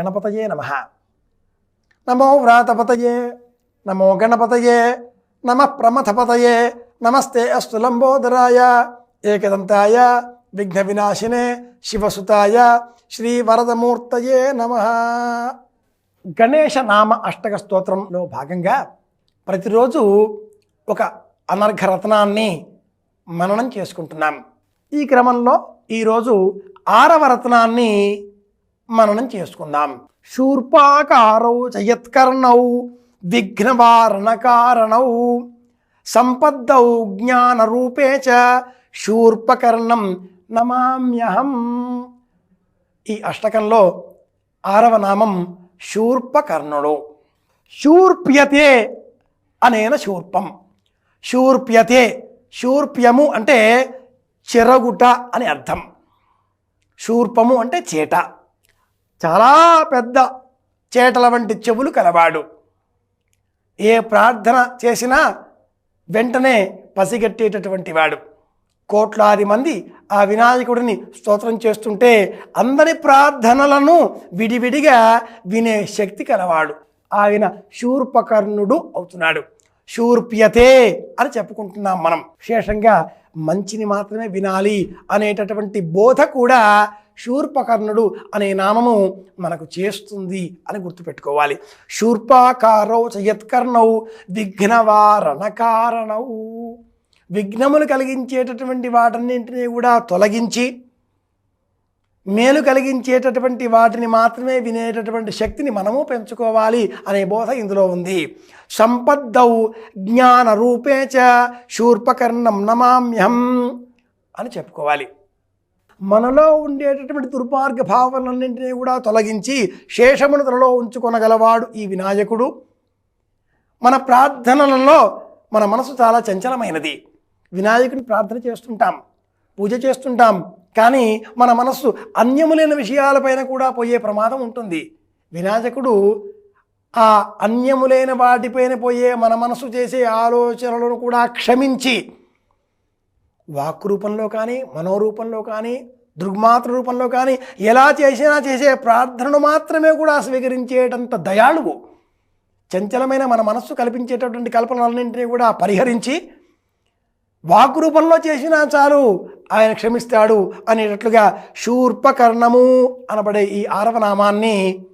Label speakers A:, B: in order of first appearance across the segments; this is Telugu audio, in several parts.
A: గణపతయే నమ. నమో వ్రాతపతయే నమో గణపతయే నమ ప్రమథపతయే నమస్తే అస్తు లంబోదరాయ ఏకదంతాయ విఘ్న వినాశినే శివసుతాయ శ్రీ వరదమూర్తయే నమ. గణేశ నామ అష్టక స్తోత్రంలో భాగంగా ప్రతిరోజు ఒక అనర్ఘరత్నాన్ని మననం చేసుకుంటున్నాం. ఈ క్రమంలో ఈరోజు ఆరవ రత్నాన్ని మననం చేసుకుందాం. శూర్పాకారౌ జయత్కర్ణౌ విఘ్నవారణకారణౌ సంపద్దౌ జ్ఞానరూపే చ శూర్పకర్ణం నమామ్యహం. ఈ అష్టకంలో ఆరవ నామం శూర్పకర్ణుడు. శూర్ప్యతే అనేన శూర్పం. శూర్ప్యతే శూర్ప్యము అంటే చెరగుట అని అర్థం. శూర్పము అంటే చేట. చాలా పెద్ద చేటల వంటి చెవులు కలవాడు. ఏ ప్రార్థన చేసినా వెంటనే పసిగట్టేటటువంటి వాడు. కోట్లాది మంది ఆ వినాయకుడిని స్తోత్రం చేస్తుంటే అందరి ప్రార్థనలను విడివిడిగా వినే శక్తి కలవాడు. ఆయన శూర్పకర్ణుడు అవుతున్నాడు. శూర్ప్యతే అని చెప్పుకుంటున్నాం మనం. విశేషంగా మంచిని మాత్రమే వినాలి అనేటటువంటి బోధ కూడా శూర్పకర్ణుడు అనే నామము మనకు చేస్తుంది అని గుర్తుపెట్టుకోవాలి. శూర్పాకారౌ చయత్కర్ణౌ విఘ్నవారణకారణౌ. విఘ్నములు కలిగించేటటువంటి వాటన్నింటినీ కూడా తొలగించి మేలు కలిగించేటటువంటి వాటిని మాత్రమే వినేటటువంటి శక్తిని మనము పెంచుకోవాలి అనే బోధ ఇందులో ఉంది. సంపద్దౌ జ్ఞాన రూపే చ శూర్పకర్ణం నమామ్యహం అని చెప్పుకోవాలి. మనలో ఉండేటటువంటి దుర్మార్గ భావనలన్నింటినీ కూడా తొలగించి శేషమును తనలో ఉంచుకొనగలవాడు ఈ వినాయకుడు. మన ప్రార్థనలలో మన మనసు చాలా చంచలమైనది. వినాయకుని ప్రార్థన చేస్తుంటాం పూజ చేస్తుంటాం కానీ మన మనస్సు అన్యములైన విషయాలపైన కూడా పోయే ప్రమాదం ఉంటుంది. వినాయకుడు ఆ అన్యములైన వాటిపైన పోయే మన మనసు చేసే ఆలోచనలను కూడా క్షమించి వాక్ రూపంలో కానీ మనోరూపంలో కానీ దృగ్మాత్ర రూపంలో కానీ ఎలా చేసినా చేసే ప్రార్థనను మాత్రమే కూడా స్వీకరించేటంత దయాళువు. చంచలమైన మన మనస్సు కల్పించేటటువంటి కల్పనలన్నింటినీ కూడా పరిహరించి వాక్ రూపంలో చేసినా చాలు ఆయన క్షమిస్తాడు అనేటట్లుగా శూర్పకర్ణము అనబడే ఈ ఆరవ నామాన్ని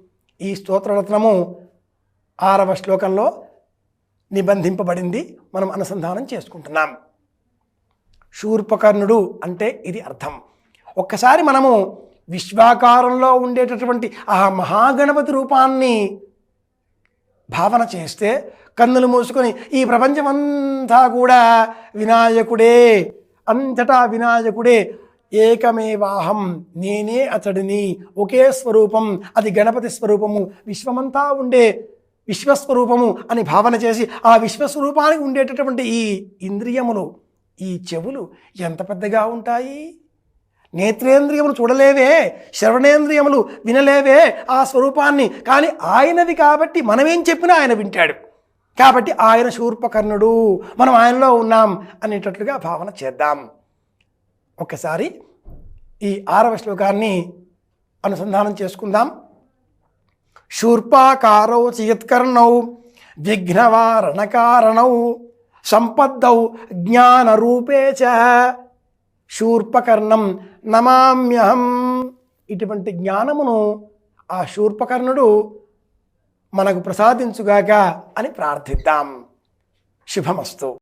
A: ఈ స్తోత్రరత్నము ఆరవ శ్లోకంలో నిబంధింపబడింది. మనం అనుసంధానం చేసుకుంటున్నాం. శూర్పకర్ణుడు అంటే ఇది అర్థం. ఒక్కసారి మనము విశ్వాకారంలో ఉండేటటువంటి ఆ మహాగణపతి రూపాన్ని భావన చేస్తే కన్నులు మూసుకొని ఈ ప్రపంచమంతా కూడా వినాయకుడే అంతటా వినాయకుడే ఏకమేవాహం నేనే అతడిని ఒకే స్వరూపం అది గణపతి స్వరూపము విశ్వమంతా ఉండే విశ్వస్వరూపము అని భావన చేసి ఆ విశ్వస్వరూపానికి ఉండేటటువంటి ఈ ఇంద్రియములు ఈ చెవులు ఎంత పెద్దగా ఉంటాయి? నేత్రేంద్రియములు చూడలేవే శ్రవణేంద్రియములు వినలేవే ఆ స్వరూపాన్ని. కానీ ఆయనది కాబట్టి మనమేం చెప్పినా ఆయన వింటాడు. కాబట్టి ఆయన శూర్పకర్ణుడు మనం ఆయనలో ఉన్నాం అనేటట్లుగా భావన చేద్దాం. ఒకసారి ఈ ఆరవ శ్లోకాన్ని అనుసంధానం చేసుకుందాం. శూర్పాకారౌ చియత్కర్ణౌ విఘ్నవారణకారణౌ సంపద్దౌ జ్ఞానరూపే చ శూర్పకర్ణం నమామ్యహం. ఇటువంటి జ్ఞానమును ఆ శూర్పకర్ణుడు మనకు ప్రసాదించుగాక అని ప్రార్థిద్దాం. శుభమస్తు.